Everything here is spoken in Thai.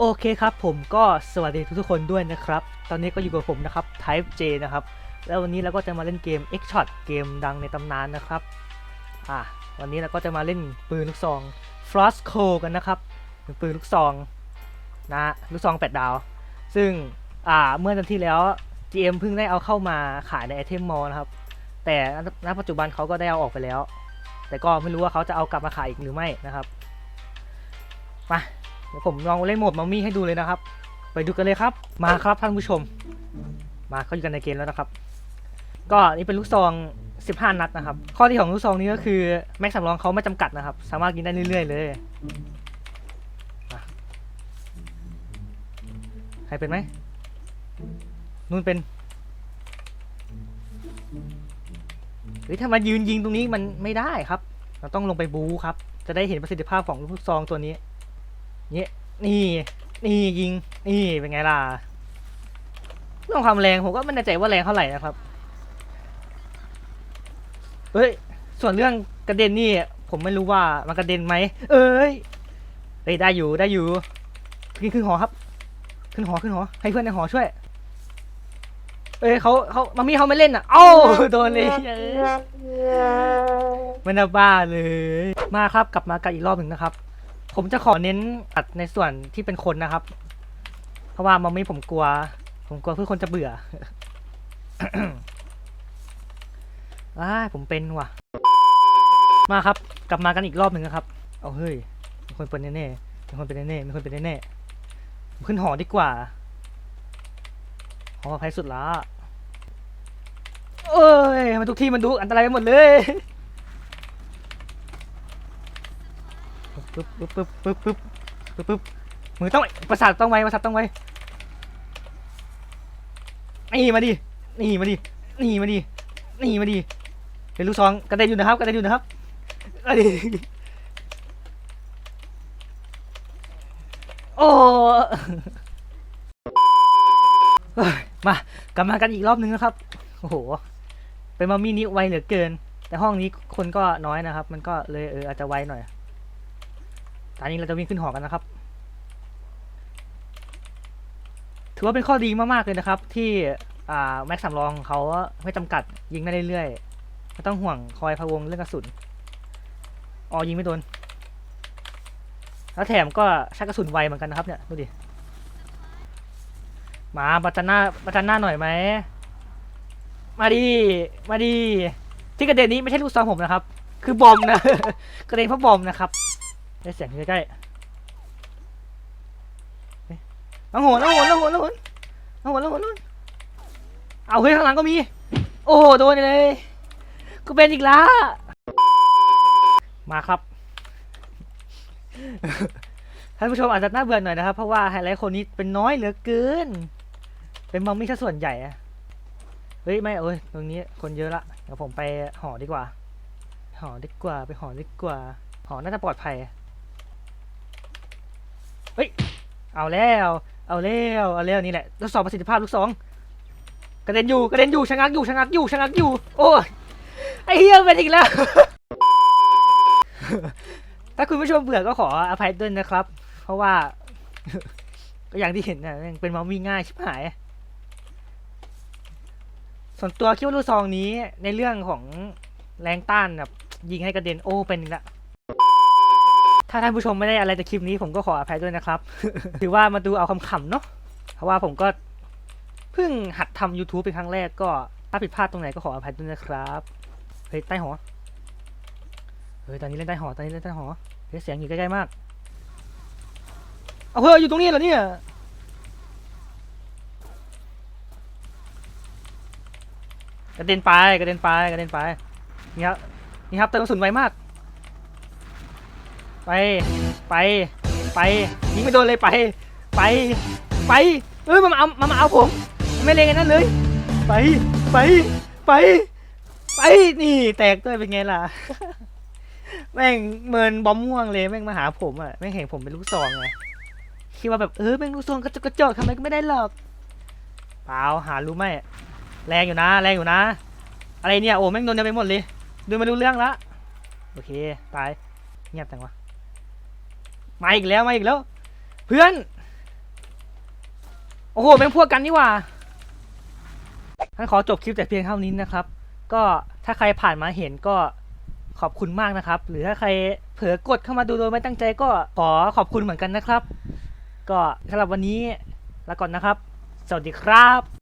โอเคครับผมก็สวัสดีทุกๆคนด้วยนะครับ ตอนนี้ก็อยู่กับผมนะครับ Type J นะครับ แล้ววันนี้เราก็จะมาเล่นเกม X Shot เกมดังในตำนานนะครับ อ่าวันนี้เราก็จะมาเล่นปืนลูกซอง Frost c o กันนะครับเป็นปืนลูกซองนะลูกซองแปดดาว ซึ่งอ่าเมื่อตอนที่แล้ว GM เพิ่งได้เอาเข้ามาขายในไอเทมมอลนะครับ แต่ณปัจจุบันเขาก็ได้เอาออกไปแล้ว แต่ก็ไม่รู้ว่าเขาจะเอากลับมาขายอีกหรือไม่นะครับ มา เดี๋ยวผมลองเล่นโหมดมัมมี่ให้ดูเลยนะครับ ไปดูกันเลยครับ มาครับท่านผู้ชม มาเขาอยู่กันในเกมแล้วนะครับ ก็นี่เป็นลูกซอง 15 นัดนะครับ ข้อที่ของลูกซองนี้ก็คือแม็กสำรองเขาไม่จำกัดนะครับ สามารถยิงได้เรื่อยๆเลยใครเป็นไหมนู่นเป็นเฮ้ยถ้ามายืนยิงตรงนี้มันไม่ได้ครับ เราต้องลงไปบูครับ จะได้เห็นประสิทธิภาพของลูกซองตัวนี้ เนี่ยนี่นี่ยิงนี่เป็นไงล่ะเรื่องความแรงผมก็ไม่แน่ใจว่าแรงเท่าไหร่นะครับเฮ้ยส่วนเรื่องกระเด็นนี่ ผมไม่รู้ว่ามันกระเด็นไหมเอ้ยเฮ้ยได้อยู่ได้อยู่ขึ้นขึ้นหอครับ ขึ้นหอขึ้นหอให้เพื่อนในหอช่วยเอ้ยเขาเขามามีเขาไม่เล่นอะเอ้าโดนเลยม่น่าบ้าเลย มาครับกลับมากันอีกรอบหนึ่งนะครับ ผมจะขอเน้นอัดในส่วนที่เป็นคนนะครับ เพราะว่ามัมมี่ผมกลัว ผมกลัวเพื่อคนจะเบื่ออ้าผมเป็นว่ะ มาครับ กลับมากันอีกรอบหนึ่งนะครับ เอาเฮ้ยมีคนเป็นแน่ๆมีคนเป็นแน่ๆมีคนเป็นแน่ๆผมขึ้นหอดีกว่าหอภัยสุดละเอ้ยมันทุกที่มันดูอันตรายไปหมดเลย ปึ๊บปึ๊บปึ๊บปึ๊บปึ๊บปึ๊บปึ๊บมือต้องประสาทต้องไวประสาทต้องไวนี่มาดินี่มาดินี่มาดินี่มาดิเป็นลูกซองกระเด็นอยู่นะครับกระเด็นอยู่นะครับมาดิโอ้มากลับมากันอีกรอบนึงนะครับโอ้โหเป็นมามี่นี้ไวเหลือเกิน แต่ห้องนี้คนก็น้อยนะครับ มันก็เลยเอออาจจะไวหน่อย ตอนนี้เราจะวิ่งขึ้นหอกันนะครับ ถือว่าเป็นข้อดีมากๆเลยนะครับ ที่แม็กสำรองเขาไม่จำกัดยิงได้เรื่อยๆไม่ต้องห่วงคอยพะวงเรื่องกระสุนอ๋อยิงไม่โดน แล้วแถมก็ชักกระสุนไวเหมือนกันนะครับเนี่ยดูดิมาประจันหน้าประจันหน้าหน่อยไหมมาดีมาดีที่กระเด็นนี้ไม่ใช่ลูกซองผมนะครับ คือบอมนะ กระเด็นเพราะบอมนะครับ ได้เสียงใกล้ๆเอ๊ะน้องหนน้องหนน้องหนน้องหนน้องหนน้องหนน้องเอาเฮ้ยข้างหลังก็มี โอ้โหโดนเลย กูเป็นอีกและมาครับท่านผู้ชมอาจจะน่าเบื่อหน่อยนะครับ เพราะว่าไฮไลท์คนนี้เป็นน้อยเหลือเกิน เป็นมอมมี่ซะส่วนใหญ่อะเฮ้ยไม่เอ้ยตรงนี้คนเยอะละเดี๋ยวผมไปหอดีกว่า หอดีกว่าไปหอดีกว่า หอน่าจะปลอดภัย เฮ้ย เอาแล้ว เอาแล้วเอาแล้วนี่แหละทดสอบประสิทธิภาพลูกสองกระเด็นอยู่กระเด็นอยู่ชะงักอยู่ชะงักอยู่ชะงักอยู่ โอ้ยไอเหี้ยเป็นอีกแล้ว ถ้าคุณผู้ชมเบื่อก็ขออภัยด้วยนะครับ เพราะว่า ก็อย่างที่เห็นนี่เป็นมัมมี่ง่ายชิบหาย ส่วนตัวคิดว่าลูกซองนี้ในเรื่องของแรงต้านแบบยิงให้กระเด็นโอ้เป็นอีกและ ถ้าท่านผู้ชมไม่ได้อะไรจากคลิปนี้ผมก็ขออภัยด้วยนะครับ ถือว่ามาดูเอาคำๆเนาะเพราะว่าผมก็เพิ่งหัดทำ YouTube เป็นครั้งแรกก็ถ้าผิดพลาดตรงไหนก็ขออภัยด้วยนะครับเฮ้ยใต้หอเฮ้ยตอนนี้เล่นใต้หอตอนนี้เล่นใต้หอเฮ้ยเสียงอยู่ใกล้ๆมากเอาเฮ้ยอยู่ตรงนี้เหรอเนี่ยกระเด็นไปกระเด็นไปกระเด็นไปนี่ครับนี่ครับเติมกระสุนไวมาก ไป ไป ไป ยิงไม่โดนเลยไป ไป ไป เอ้ยมันมาเอามันมาเอาผม ไม่เลงกันนั่นเลย ไป ไป ไป ไป นี่แตกด้วยเป็นไงล่ะ แม่งเมินบอมม่วงเลยแม่งมาหาผมอะ แม่งเห็นผมเป็นลูกซองไง คิดว่าแบบเออแม่งลูกซองกระจกกระจอกทำอะไรก็ไม่ได้หรอก เปล่าหารู้ไหมแรงอยู่นะ แรงอยู่นะ อะไรเนี่ย โอ้แม่งโดนกันไปหมดเลย ดูไม่รู้เรื่องละ โอเค ตาย เงียบจังวะ มาอีกแล้วมาอีกแล้ว เพื่อน โอ้โหแม่งพวกกันนี่หว่าท่านขอจบคลิปแต่เพียงเท่านี้นะครับ ก็ถ้าใครผ่านมาเห็นก็ขอบคุณมากนะครับ หรือถ้าใครเผลอกดเข้ามาดูโดยไม่ตั้งใจก็ขอขอบคุณเหมือนกันนะครับ ก็สำหรับวันนี้ลาก่อนนะครับ สวัสดีครับ